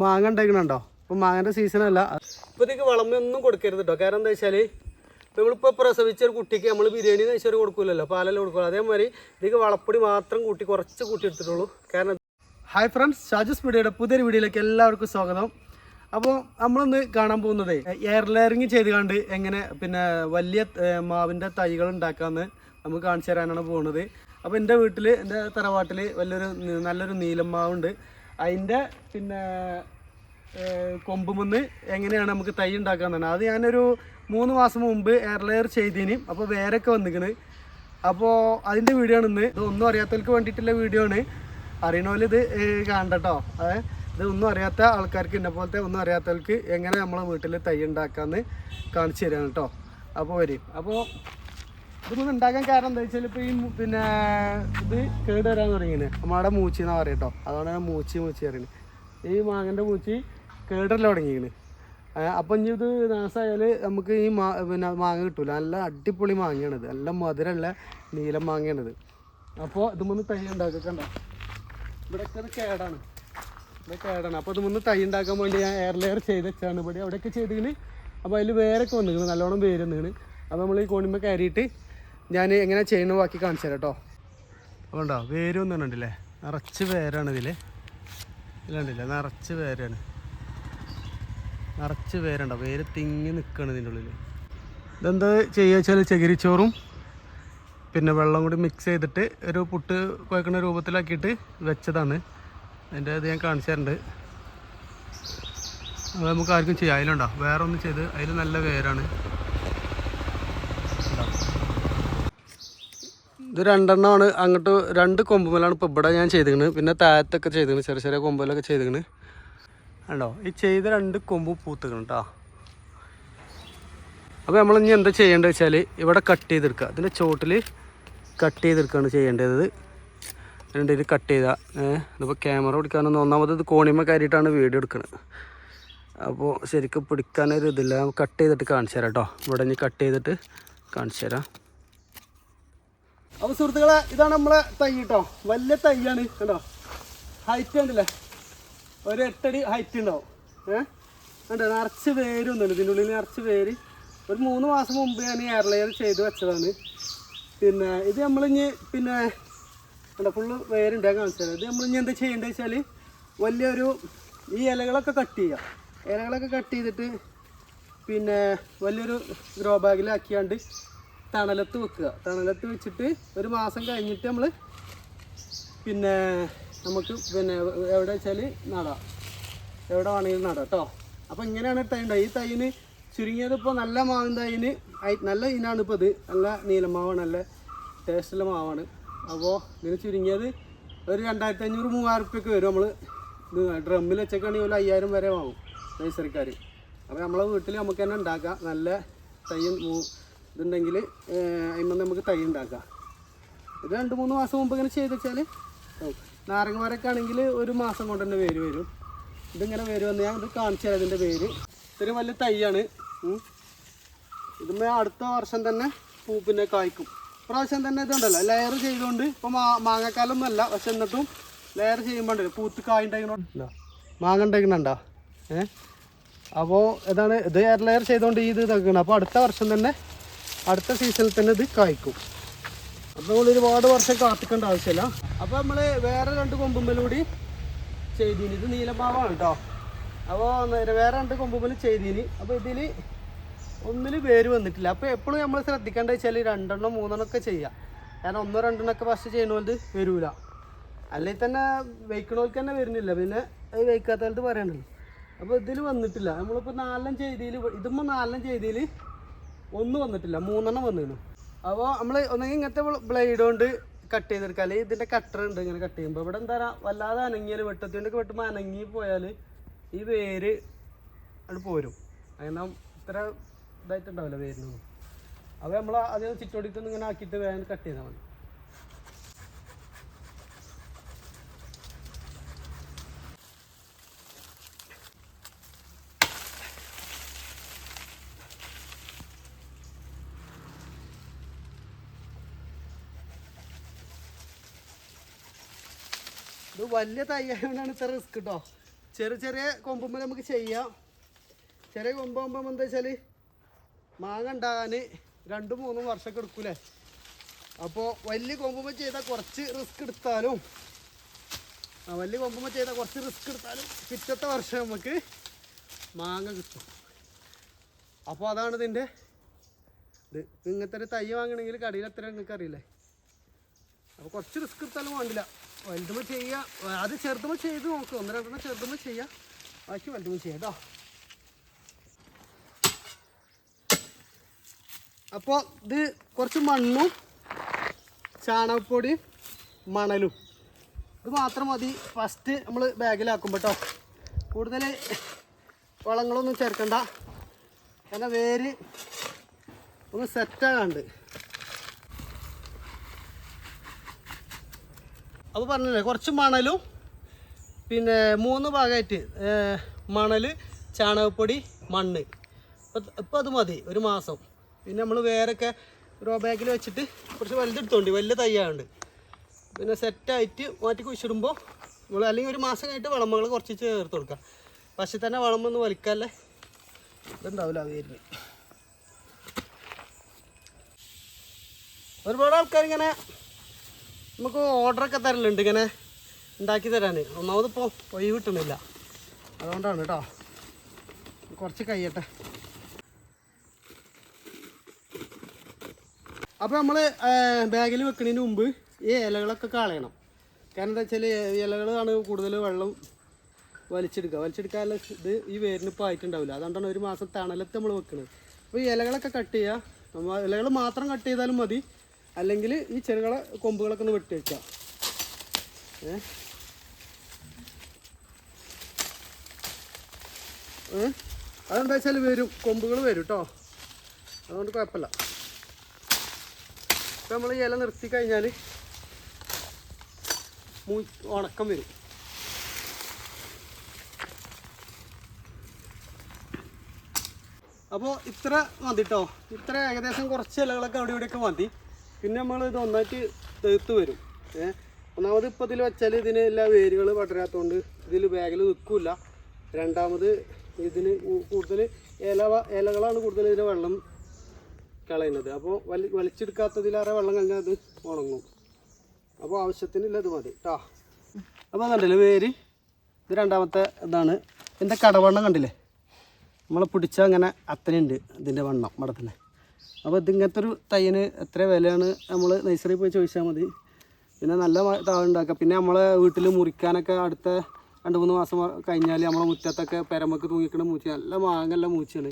മാങ്ങ ഉണ്ടാക്കണുണ്ടോ ഇപ്പം മാങ്ങന്റെ സീസണല്ല ഇപ്പം ഇതിക്ക് വളമൊന്നും കൊടുക്കരുത് കേട്ടോ കാരണം എന്താ വെച്ചാൽ നമ്മളിപ്പോൾ പ്രസവിച്ച ഒരു കുട്ടിക്ക് നമ്മൾ ബിരിയാണി നെയ്ച്ചോറ് കൊടുക്കില്ലല്ലോ പാലല്ലേ കൊടുക്കുള്ളൂ. അതേമാതിരി ഇതിക്ക് വളപ്പൊടി മാത്രം കൂട്ടി കുറച്ച് കൂട്ടി എടുത്തിട്ടുള്ളൂ. കാരണം ഹായ് ഫ്രണ്ട്സ് ഷാജസ് വീഡിയോയുടെ പുതിയൊരു വീഡിയോയിലേക്ക് എല്ലാവർക്കും സ്വാഗതം. അപ്പോൾ നമ്മളൊന്ന് കാണാൻ പോകുന്നത് എയർ ലെയറിങ് ചെയ്ത് കണ്ട് എങ്ങനെ പിന്നെ വലിയ മാവിന്റെ തൈകൾ ഉണ്ടാക്കാമെന്ന് നമുക്ക് കാണിച്ചു തരാനാണ് പോകുന്നത്. അപ്പോൾ എന്റെ വീട്ടിൽ എന്റെ തറവാട്ടിൽ വലിയൊരു നല്ലൊരു നീലം മാവുണ്ട്. അതിന്റെ പിന്നെ കൊമ്പുമെന്ന് എങ്ങനെയാണ് നമുക്ക് തൈ ഉണ്ടാക്കാന്നാണ് അത് ഞാനൊരു മൂന്ന് മാസം മുമ്പ് എയർ ലെയർ ചെയ്തതിന് അപ്പോൾ വേരൊക്കെ വന്നിക്കണ്. അപ്പോൾ അതിന്റെ വീഡിയോ ആണ് ഇന്ന്. ഇതൊന്നും അറിയാത്തവർക്ക് വേണ്ടിയിട്ടുള്ള വീഡിയോ ആണ്. അറിയണ ഇത് കാണണ്ടട്ടോ. അതെ ഒന്നും അറിയാത്ത ആൾക്കാർക്ക് എന്നെ പോലത്തെ ഒന്നും അറിയാത്തവർക്ക് എങ്ങനെ നമ്മളെ വീട്ടിൽ തൈ ഉണ്ടാക്കാമെന്ന് കാണിച്ചു തരാണ് കേട്ടോ അപ്പോൾ വരും. അപ്പോൾ ഇതൊന്നും ഉണ്ടാക്കാൻ കാരണം എന്താ വെച്ചാൽ ഇപ്പൊ ഈ പിന്നെ ഇത് കേട് വരാൻ തുടങ്ങിയത് നമ്മുടെ മൂച്ചി എന്നാ അതാണ് ഞാൻ മൂച്ചി മൂച്ചി പറയുന്നത് ഈ മാങ്ങന്റെ മൂച്ചി കേടല്ല തുടങ്ങിയത് അപ്പം ഇനി ഇത് നാസായാൽ നമുക്ക് ഈ മാ പിന്നെ മാങ്ങ കിട്ടൂല. നല്ല അടിപൊളി മാങ്ങയാണിത്. നല്ല മധുരമുള്ള നീലം മാങ്ങയാണിത്. അപ്പോൾ മുന്ന് തൈ ഉണ്ടാക്കണ്ട ഇവിടെയൊക്കെ അത് കേടാണ്. ഇവിടെ കേടാണ്. അപ്പോൾ മുന്ന് തൈ ഉണ്ടാക്കാൻ വേണ്ടി ഞാൻ എയർ ലെയർ ചെയ്ത് വെച്ചാണ്. ഇവിടെ അവിടെയൊക്കെ ചെയ്തിങ്ങനെ അപ്പോൾ അതിൽ വേരൊക്കെ വന്നിങ്ങനെ നല്ലോണം വേര് വന്നിങ്ങനെ അപ്പോൾ നമ്മൾ ഈ കോണിമ്മ കയറിയിട്ട് ഞാൻ എങ്ങനെ ചെയ്യണ ബാക്കി കാണിച്ചു തരാം കേട്ടോ. അതുകൊണ്ടോ വേരൊന്നും ഉണ്ടല്ലേ നിറച്ച് വേരാണ് ഇതിൽ ഇല്ലാണ്ടില്ല നിറച്ച് വേരാണ്. നിറച്ച് വേരുണ്ടോ? വേര് തിങ്ങി നിൽക്കുകയാണ് ഇതിന്റെ ഉള്ളിൽ ഇതെന്താ ചെയ്യുക വെച്ചാൽ ചകിരിച്ചോറും പിന്നെ വെള്ളം കൂടി മിക്സ് ചെയ്തിട്ട് ഒരു പുട്ട് കുഴക്കുന്ന രൂപത്തിലാക്കിയിട്ട് വെച്ചതാണ്. അതിന്റെ ഇത് ഞാൻ കാണിച്ചു തരുന്നുണ്ട് അത് നമുക്ക് ആർക്കും ചെയ്യാം. അതിലുണ്ടോ? വേറെ ഒന്നും ചെയ്ത് അതിൽ നല്ല വേരാണ്. ഇത് രണ്ടെണ്ണമാണ്. അങ്ങോട്ട് രണ്ട് കൊമ്പുമലാണ് ഇപ്പോൾ ഇവിടെ ഞാൻ ചെയ്തിരിക്കുന്നത് പിന്നെ താഴത്തൊക്കെ ചെയ്തിരിക്കുന്നത് ചെറിയ ചെറിയ കൊമ്പുമലൊക്കെ ചെയ്തിരിക്കുന്നത് കണ്ടോ? ഈ ചെയ്ത രണ്ട് കൊമ്പ് പൂത്തുക്കണം കേട്ടോ അപ്പോൾ നമ്മൾ ഇനി എന്താ ചെയ്യേണ്ടത് വെച്ചാൽ ഇവിടെ കട്ട് ചെയ്തെടുക്കുക. ഇതിന്റെ ചോട്ടിൽ കട്ട് ചെയ്തെടുക്കുകയാണ് ചെയ്യേണ്ടത്. രണ്ട് ഇത് കട്ട് ചെയ്താൽ ഇതിപ്പോൾ ക്യാമറ പിടിക്കാനൊന്നും ഒന്നാമത് ഇത് കോണിമ കയറിയിട്ടാണ് വീഡിയോ എടുക്കുന്നത് അപ്പോൾ ശരിക്കും പിടിക്കാനൊരു ഇതില്ല. കട്ട് ചെയ്തിട്ട് കാണിച്ചു തരാം കേട്ടോ ഇവിടെ ഇനി കട്ട് ചെയ്തിട്ട് കാണിച്ചു തരാം. അപ്പോൾ സുഹൃത്തുക്കളെ ഇതാണ് നമ്മളെ തൈ കേട്ടോ വലിയ തൈയാണ്. കണ്ടോ? ഹൈറ്റ് ഉണ്ടല്ലേ ഒരു എട്ടടി ഹൈറ്റ് ഉണ്ടാവും. ഏഹ് കണ്ടോ? നിറച്ച് വേര് ഒന്നുമില്ല ഇതിന്റെ ഉള്ളിൽ നിറച്ച് പേര് ഒരു മൂന്ന് മാസം മുമ്പ് ഞാൻ എയർ ലെയർ ചെയ്ത് വെച്ചതാണ്. പിന്നെ ഇത് നമ്മളിഞ്ഞ് പിന്നെ കണ്ടോ? ഫുള്ള് വേരുണ്ട്. കാണിച്ചത് ഇത് നമ്മളിഞ്ഞ് എന്താ ചെയ്യേണ്ടത് വെച്ചാൽ വലിയൊരു ഈ ഇലകളൊക്കെ കട്ട് ചെയ്യുക ഇലകളൊക്കെ കട്ട് ചെയ്തിട്ട് പിന്നെ വലിയൊരു ഗ്രോ ബാഗിലാക്കിയാണ്ട് തണലത്ത് വെക്കുക. തണലത്ത് വെച്ചിട്ട് ഒരു മാസം കഴിഞ്ഞിട്ട് നമ്മൾ പിന്നെ നമുക്ക് പിന്നെ എവിടെ വെച്ചാൽ നടാം. എവിടെ വേണമെങ്കിലും നടാം കേട്ടോ അപ്പോൾ ഇങ്ങനെയാണ് തൈ ഉണ്ടാവുക. ഈ തൈന് ചുരുങ്ങിയത് ഇപ്പോൾ നല്ല മാവിൻ തൈന് നല്ല ഇനാണ് ഇപ്പോൾ ഇത്. നല്ല നീലമാവാണ് നല്ല ടേസ്റ്റുള്ള മാവാണ്. അപ്പോൾ ഇതിന് ചുരുങ്ങിയത് ഒരു രണ്ടായിരത്തി അഞ്ഞൂറ് മൂവായിരം ഉറുപ്പ്യൊക്കെ വരും നമ്മൾ ഇത് ഡ്രമ്മിൽ വെച്ചൊക്കെയാണെങ്കിൽ ഒരു അയ്യായിരം വരെ വാങ്ങും നഴ്സറിക്കാർ അപ്പോൾ നമ്മളെ വീട്ടിൽ നമുക്ക് തന്നെ ഉണ്ടാക്കാം. നല്ല തൈ ഇതുണ്ടെങ്കിൽ അതിന് നമുക്ക് തൈ ഉണ്ടാക്കാം. ഇത് രണ്ട് മൂന്ന് മാസം മുമ്പ് ഇങ്ങനെ ചെയ്ത് വെച്ചാൽ നാരങ്ങമാരൊക്കെ ആണെങ്കിൽ ഒരു മാസം കൊണ്ട് തന്നെ വേര് വരും. ഇതിങ്ങനെ വേര് വന്ന് ഞാൻ ഇത് കാണിച്ചു തരാം ഇതിന്റെ പേര്. ഇതൊരു വലിയ തൈയാണ്. ഇത് ഇതുമ്മേ അടുത്ത വർഷം തന്നെ പൂ പിന്നെ കായ്ക്കും. പ്രാവശ്യം തന്നെ ഇതുണ്ടല്ലോ ലെയർ ചെയ്തുകൊണ്ട് ഇപ്പോൾ മാ മാങ്ങക്കാലം അല്ല പക്ഷെ എന്നിട്ടും ലെയർ ചെയ്യുമ്പോൾ പൂത്ത് കായ് ഉണ്ടാക്കണോ മാങ്ങ ഉണ്ടാക്കണുണ്ടോ ഏ? അപ്പോൾ ഇതാണ് ഇത് എയർ ലെയർ ചെയ്തുകൊണ്ട് ഈ ഇത് ഇതാക്കണം അപ്പോൾ അടുത്ത വർഷം തന്നെ അടുത്ത സീസണിൽ തന്നെ ഇത് കായ്ക്കും. അപ്പോൾ നമ്മൾ ഒരുപാട് വർഷം കാത്തിക്കേണ്ട ആവശ്യമില്ല. അപ്പോൾ നമ്മൾ വേറെ രണ്ട് കൊമ്പുമ്മലൂടി ചെയ്തീനി. ഇത് നീലമാവാണ് കേട്ടോ അപ്പോൾ വേറെ രണ്ട് കൊമ്പുമ്മൽ ചെയ്തീനി. അപ്പോൾ ഇതിൽ ഒന്നിൽ വേര് വന്നിട്ടില്ല. അപ്പോൾ എപ്പോഴും നമ്മൾ ശ്രദ്ധിക്കേണ്ടത് വെച്ചാൽ രണ്ടെണ്ണം മൂന്നെണ്ണം ഒക്കെ ചെയ്യാം. കാരണം ഒന്നോ രണ്ടെണ്ണം ഒക്കെ ഫസ്റ്റ് ചെയ്യണോത് വരൂല. അല്ലെങ്കിൽ തന്നെ വയ്ക്കണോൽക്ക് തന്നെ വരുന്നില്ല. പിന്നെ അത് വയ്ക്കാത്തവർക്ക് പറയണ്ടല്ലോ. അപ്പോൾ ഇതിൽ വന്നിട്ടില്ല. നമ്മളിപ്പോൾ നാലെണ്ണം ചെയ്തതിൽ ഇതുമ്പോൾ നാലെണ്ണം ചെയ്തതിൽ ഒന്നും വന്നിട്ടില്ല. മൂന്നെണ്ണം വന്നിരുന്നു. അപ്പോൾ നമ്മൾ ഒന്നെങ്കിൽ ഇങ്ങനത്തെ ബ്ലേഡ് കൊണ്ട് കട്ട് ചെയ്തെടുക്കുക. അല്ലെങ്കിൽ ഇതിന്റെ കട്ടർ ഉണ്ട് ഇങ്ങനെ കട്ട് ചെയ്യുമ്പോൾ ഇവിടെ എന്താ വല്ലാതെ അനങ്ങിയാൽ വെട്ടത്തിന്റെയൊക്കെ വെട്ടുമ്പോൾ അനങ്ങി പോയാൽ ഈ വേര് അത് പോരും. അങ്ങനെ ഇത്ര ഇതായിട്ടുണ്ടാവില്ല വേരിനൊന്നും. അപ്പോൾ നമ്മൾ അതിനെ ചുറ്റോടിക്കൊന്നും ഇങ്ങനെ ആക്കിയിട്ട് വേഗം കട്ട് ചെയ്താൽ മതി. വലിയ തൈ ഇത്ര റിസ്ക് കേട്ടോ ചെറിയ ചെറിയ കൊമ്പുമ്പോൾ നമുക്ക് ചെയ്യാം. ചെറിയ കൊമ്പാകുമ്പോൾ എന്താ വെച്ചാൽ മാങ്ങ ഉണ്ടാകാൻ രണ്ടും മൂന്നും വർഷമൊക്കെ എടുക്കൂലേ. അപ്പോൾ വലിയ കൊമ്പുമ്പോൾ ചെയ്താൽ കുറച്ച് റിസ്ക് എടുത്താലും ആ വലിയ കൊമ്പുമ്പോൾ ചെയ്താൽ കുറച്ച് റിസ്ക് എടുത്താലും പിറ്റത്തെ വർഷം നമുക്ക് മാങ്ങ കിട്ടും. അപ്പോൾ അതാണ് ഇതിന്റെ ഇത്. ഇങ്ങനത്തെ തൈ വാങ്ങണമെങ്കിൽ കടയിൽ എത്ര നിങ്ങൾക്ക് അറിയില്ലേ? അപ്പോൾ കുറച്ച് റിസ്ക് എടുത്താലും വേണ്ടില്ല. വലുതുമ്പോൾ ചെയ്യുക അത് ചെറുതുമ്പോൾ ചെയ്ത് നോക്ക്. ഒന്ന് രണ്ടെണ്ണം ചെറുതുമ്പോൾ ചെയ്യുക ബാക്കി വലുതുമ്പോൾ ചെയ്യാം കേട്ടോ. അപ്പോൾ ഇത് കുറച്ച് മണ്ണും ചാണകപ്പൊടിയും മണലും. ഇത് മാത്രം മതി. ഫസ്റ്റ് നമ്മൾ ബാഗിലാക്കുമ്പോൾ കേട്ടോ കൂടുതൽ വളങ്ങളൊന്നും ചേർക്കണ്ട. കാരണം വേര് ഒന്ന് സെറ്റാകാണ്ട് അപ്പോൾ പറഞ്ഞില്ലേ കുറച്ച് മണലും പിന്നെ മൂന്ന് ഭാഗമായിട്ട് മണൽ ചാണകപ്പൊടി മണ്ണ്. ഇപ്പോൾ ഇപ്പം അത് മതി ഒരു മാസം. പിന്നെ നമ്മൾ വേറൊക്കെ റോ ബാഗിൽ വെച്ചിട്ട് കുറച്ച് വലുതെടുത്തോണ്ട് വലിയ തയ്യാറുണ്ട് പിന്നെ സെറ്റായിട്ട് മാറ്റി കുഴിച്ചിടുമ്പോൾ നമ്മൾ അല്ലെങ്കിൽ ഒരു മാസം കഴിഞ്ഞിട്ട് വളമകൾ കുറച്ച് ചേർത്ത് കൊടുക്കുക പക്ഷെ തന്നെ വളമൊന്നും വലിക്കാല്ലേ? ഇതുണ്ടാവില്ല വേരിന് ഒരുപാട് ആൾക്കാർ ഇങ്ങനെ നമുക്ക് ഓർഡറൊക്കെ തരലുണ്ട് ഇങ്ങനെ ഉണ്ടാക്കി തരാൻ ഒന്നാമത് ഇപ്പോൾ ഒഴിവ് കിട്ടുന്നില്ല. അതുകൊണ്ടാണ് കേട്ടോ കുറച്ച് കഴിയട്ടെ. അപ്പോൾ നമ്മൾ ബാഗിൽ വെക്കുന്നതിന് മുമ്പ് ഈ ഇലകളൊക്കെ കളയണം. കാരണം എന്താ വെച്ചാൽ ഇലകളാണ് കൂടുതൽ വെള്ളം വലിച്ചെടുക്കുക. വലിച്ചെടുക്കാനുള്ള ഇത് ഈ വേരിന് ഇപ്പോൾ ആയിട്ടുണ്ടാവില്ല. അതുകൊണ്ടാണ് ഒരു മാസം തണലത്ത് നമ്മൾ വെക്കുന്നത് അപ്പോൾ ഈ ഇലകളൊക്കെ കട്ട് ചെയ്യുക നമ്മൾ ഇലകൾ മാത്രം കട്ട് ചെയ്താലും മതി. അല്ലെങ്കിൽ ഈ ചെറുകളെ കൊമ്പുകളൊക്കെ ഒന്ന് വെട്ടി വെക്കാം. ഏ? അതെന്താ വെച്ചാൽ വരും. കൊമ്പുകൾ വരും കേട്ടോ അതുകൊണ്ട് കുഴപ്പമില്ല. ഇപ്പം നമ്മൾ ഈ ഇല നിർത്തി കഴിഞ്ഞാൽ മൂ ഉണക്കം വരും. അപ്പോൾ ഇത്ര മതി കേട്ടോ ഇത്ര ഏകദേശം കുറച്ച് ഇലകളൊക്കെ അവിടെ ഇവിടെയൊക്കെ മതി. പിന്നെ നമ്മൾ ഇത് ഒന്നായിട്ട് തീർത്ത് വരും. ഏഹ് ഒന്നാമത് ഇപ്പോൾ ഇതിൽ വെച്ചാൽ ഇതിന് എല്ലാ വേരുകൾ പടരാത്തതുകൊണ്ട് ഇതിൽ ബാഗിൽ നിൽക്കില്ല രണ്ടാമത് ഇതിന് കൂടുതൽ ഇല ഇലകളാണ് കൂടുതൽ ഇതിന് വെള്ളം കളയുന്നത്. അപ്പോൾ വലി വലിച്ചെടുക്കാത്തതിലേറെ വെള്ളം കഴിഞ്ഞാൽ അത് ഉണങ്ങും. അപ്പോൾ ആവശ്യത്തിന് ഇത് മതി കേട്ടോ അപ്പോൾ കണ്ടില്ലേ വേര്? ഇത് രണ്ടാമത്തെ ഇതാണ്. ഇതിന്റെ കടവണ്ണം കണ്ടില്ലേ? നമ്മളെ പിടിച്ചാൽ അങ്ങനെ അത്രയുണ്ട് ഇതിന്റെ വണ്ണം മടത്തിന് അപ്പോൾ ഇതിങ്ങനത്തെ ഒരു തയ്യന് എത്ര വിലയാണ് നമ്മൾ നഴ്സറി പോയി ചോദിച്ചാൽ മതി. പിന്നെ നല്ല താളുണ്ടാക്കുക പിന്നെ നമ്മളെ വീട്ടിൽ മുറിക്കാനൊക്കെ അടുത്ത രണ്ട് മൂന്ന് മാസം കഴിഞ്ഞാൽ നമ്മളെ മുറ്റത്തൊക്കെ പെരമക്ക് തൂങ്ങിക്കണ മൂച്ച നല്ല മാങ്ങല്ല മൂച്ചാണ്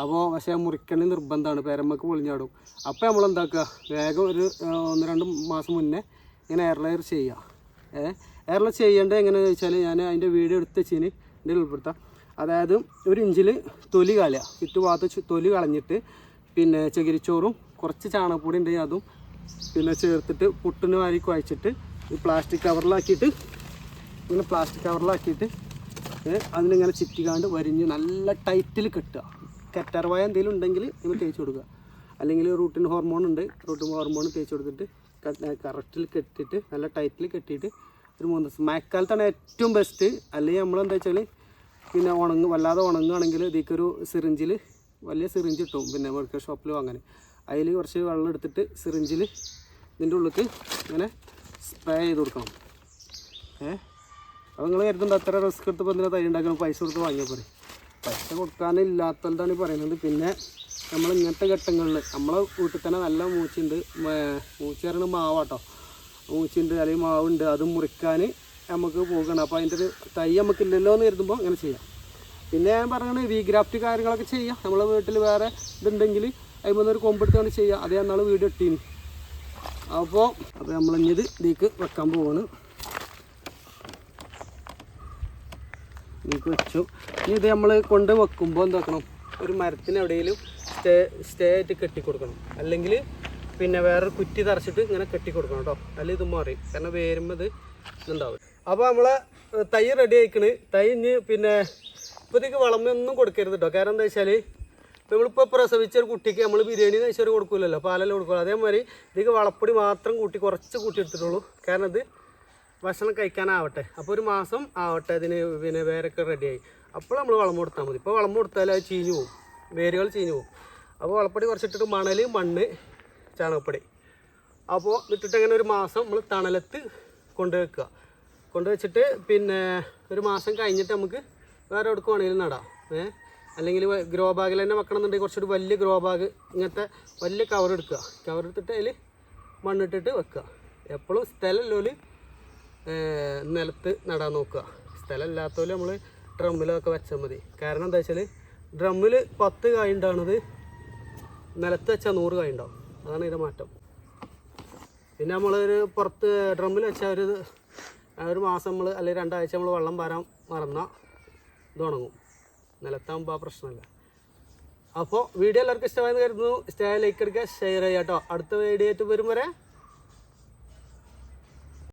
അപ്പോൾ പക്ഷേ മുറിക്കണ നിർബന്ധമാണ് പെരമക്ക് പൊളിഞ്ഞാടും. അപ്പോൾ നമ്മൾ എന്താക്കുക വേഗം ഒരു ഒന്ന് രണ്ട് മാസം മുന്നേ ഇങ്ങനെ എയർലെയർ ചെയ്യുക ഏ? എയർലെയർ ചെയ്യേണ്ടത് എങ്ങനെയാണെന്ന് വെച്ചാൽ ഞാൻ അതിന്റെ വീഡിയോ എടുത്ത് വെച്ചിന്. ഇതിൽ ഉൾപ്പെടുത്താം. അതായത് ഒരു ഇഞ്ചിൽ തൊലി കളയുക ചുറ്റുഭാഗത്ത് തൊലി കളഞ്ഞിട്ട് പിന്നെ ചകിരിച്ചോറും കുറച്ച് ചാണകപ്പൊടി ഉണ്ടെങ്കിൽ അതും. പിന്നെ ചേർത്തിട്ട് പുട്ടിന് വാരി കുഴച്ചിട്ട് ഈ പ്ലാസ്റ്റിക് കവറിലാക്കിയിട്ട് ഇങ്ങനെ പ്ലാസ്റ്റിക് കവറിലാക്കിയിട്ട് അതിനിങ്ങനെ ചിറ്റിക്കാണ്ട് വരിഞ്ഞ് നല്ല ടൈറ്റിൽ കെട്ടുക. കറ്റാർവായ എന്തെങ്കിലും ഉണ്ടെങ്കിൽ നിങ്ങൾ തേച്ച് കൊടുക്കുക. അല്ലെങ്കിൽ റൂട്ടിൻ ഹോർമോൺ ഉണ്ട് റൂട്ടിൻ ഹോർമോൺ തേച്ച് കൊടുത്തിട്ട് കറക്റ്റിൽ കെട്ടിയിട്ട് നല്ല ടൈറ്റിൽ കെട്ടിയിട്ട് ഒരു മൂന്ന് ദിവസം. മഴക്കാലത്താണ് ഏറ്റവും ബെസ്റ്റ് അല്ലെങ്കിൽ നമ്മളെന്താ വെച്ചാൽ പിന്നെ ഉണങ്ങും വല്ലാതെ ഉണങ്ങുകയാണെങ്കിൽ ഇതിക്കൊരു സിറിഞ്ചിൽ വലിയ സിറിഞ്ച് കിട്ടും പിന്നെ മെഡിക്കൽ ഷോപ്പിൽ വാങ്ങാൻ അതിൽ കുറച്ച് വെള്ളം എടുത്തിട്ട് സിറിഞ്ചിൽ ഇതിന്റെ ഉള്ളിൽ ഇങ്ങനെ സ്പ്രേ ചെയ്ത് കൊടുക്കണം. ഏ? അപ്പോൾ നിങ്ങൾ കരുതുന്നുണ്ട് അത്ര റിസ്ക് എടുത്ത് എന്തിനാ തൈ ഉണ്ടാക്കണം? പൈസ കൊടുത്ത് വാങ്ങിയാൽ പോരെ. പൈസ കൊടുക്കാനില്ലാത്തതാണ് പറയുന്നത് പിന്നെ നമ്മൾ ഇങ്ങനത്തെ ഘട്ടങ്ങളിൽ നമ്മളെ വീട്ടിൽ തന്നെ നല്ല മൂച്ചുണ്ട്. മൂച്ച പറയുന്നത് മാവാട്ടോ. മൂച്ചുണ്ട് അല്ലെങ്കിൽ മാവുണ്ട്. അത് മുറിക്കാൻ നമുക്ക് പോകണം അപ്പോൾ അതിന്റെ ഒരു തൈ നമുക്കില്ലല്ലോ എന്ന് കരുതുമ്പോൾ അങ്ങനെ ചെയ്യാം. പിന്നെ ഞാൻ പറയുന്നത് വി ഗ്രാഫ്റ്റ് കാര്യങ്ങളൊക്കെ ചെയ്യാം. നമ്മളെ വീട്ടിൽ വേറെ ഇതുണ്ടെങ്കിൽ അതിൽ ഒരു കൊമ്പെടുത്തുകൊണ്ട് ചെയ്യാം. അതേ എന്നാൾ വീട് ഇട്ടീന്. അപ്പോൾ അപ്പോൾ നമ്മളിഞ്ഞത് ഇതിലേക്ക് വെക്കാൻ പോവാണ്. ഇതിലേക്ക് വെച്ചു. ഇനി ഇത് നമ്മൾ കൊണ്ട് വെക്കുമ്പോൾ എന്താക്കണം ഒരു മരത്തിന് എവിടെയെങ്കിലും സ്റ്റേ സ്റ്റേ ആയിട്ട് കെട്ടിക്കൊടുക്കണം അല്ലെങ്കിൽ പിന്നെ വേറൊരു കുറ്റി തറച്ചിട്ട് ഇങ്ങനെ കെട്ടിക്കൊടുക്കണം കേട്ടോ. അല്ലെങ്കിൽ ഇത് മാറി കാരണം വേരുമ്പോൾ ഇത് ഇതുണ്ടാവും അപ്പോൾ നമ്മൾ തൈ റെഡി ആയിക്കണ്. തൈ പിന്നെ ഇപ്പോൾ ഇതിക്ക് വളമൊന്നും കൊടുക്കരുത് കേട്ടോ കാരണം എന്താ വെച്ചാൽ നമ്മളിപ്പോൾ പ്രസവിച്ച ഒരു കുട്ടിക്ക് നമ്മൾ ബിരിയാണി കഴിച്ചൊരു കൊടുക്കില്ലല്ലോ പാലെല്ലാം കൊടുക്കുക അതേമാതിരി ഇതിക്ക് വളപ്പൊടി മാത്രം കൂട്ടി കുറച്ച് കൂട്ടി എടുത്തിട്ടുള്ളൂ. കാരണം ഇത് ഭക്ഷണം കഴിക്കാനാവട്ടെ. അപ്പോൾ ഒരു മാസം ആവട്ടെ അതിന് പിന്നെ വേരൊക്കെ റെഡിയായി. അപ്പോൾ നമ്മൾ വളം കൊടുത്താൽ മതി. ഇപ്പോൾ വളം കൊടുത്താൽ അത് ചീഞ്ഞു പോകും വേരുകൾ ചീഞ്ഞു പോകും അപ്പോൾ വളപ്പൊടി കുറച്ചിട്ടിട്ട് മണൽ മണ്ണ് ചാണകപ്പൊടി. അപ്പോൾ ഇട്ടിട്ട് അങ്ങനെ ഒരു മാസം നമ്മൾ തണലത്ത് കൊണ്ടുവെക്കുക. കൊണ്ടുവച്ചിട്ട് കൊണ്ട് വെച്ചിട്ട് പിന്നെ ഒരു മാസം കഴിഞ്ഞിട്ട് നമുക്ക് വേറെ എടുക്കുവാണെങ്കിലും നടാം. ഏ? അല്ലെങ്കിൽ ഗ്രോ ബാഗിൽ തന്നെ വെക്കണമെന്നുണ്ടെങ്കിൽ കുറച്ചുകൂടി വലിയ ഗ്രോ ബാഗ് ഇങ്ങനത്തെ വലിയ കവർ എടുക്കുക. കവർ എടുത്തിട്ട് അതിൽ മണ്ണിട്ടിട്ട് വെക്കുക. എപ്പോഴും സ്ഥലമല്ലോൽ നിലത്ത് നടാൻ നോക്കുക. സ്ഥലം ഇല്ലാത്തപോലെ നമ്മൾ ഡ്രമ്മിലൊക്കെ വെച്ചാൽ മതി. കാരണം എന്താ വെച്ചാൽ ഡ്രമ്മിൽ പത്ത് കായ് ഉണ്ടാകുന്നത് നിലത്ത് വെച്ചാൽ നൂറ് കായ് ഉണ്ടാവും. അതാണ് ഇതിന്റെ മാറ്റം. പിന്നെ നമ്മളൊരു പുറത്ത് ഡ്രമ്മിൽ വെച്ചാൽ ഒരു ഒരു മാസം നമ്മൾ അല്ലെങ്കിൽ രണ്ടാഴ്ച നമ്മൾ വെള്ളം വരാൻ മറന്നാൽ ഇത് ഉണങ്ങും നിലത്താകുമ്പോൾ ആ പ്രശ്നമില്ല അപ്പോൾ വീഡിയോ എല്ലാവർക്കും ഇഷ്ടമായെന്ന് കരുതുന്നു. ഇഷ്ടമായ ലൈക്ക് എടുക്കുക ഷെയർ ചെയ്യാം കേട്ടോ. അടുത്ത വീഡിയോ ആയിട്ട് വരും വരെ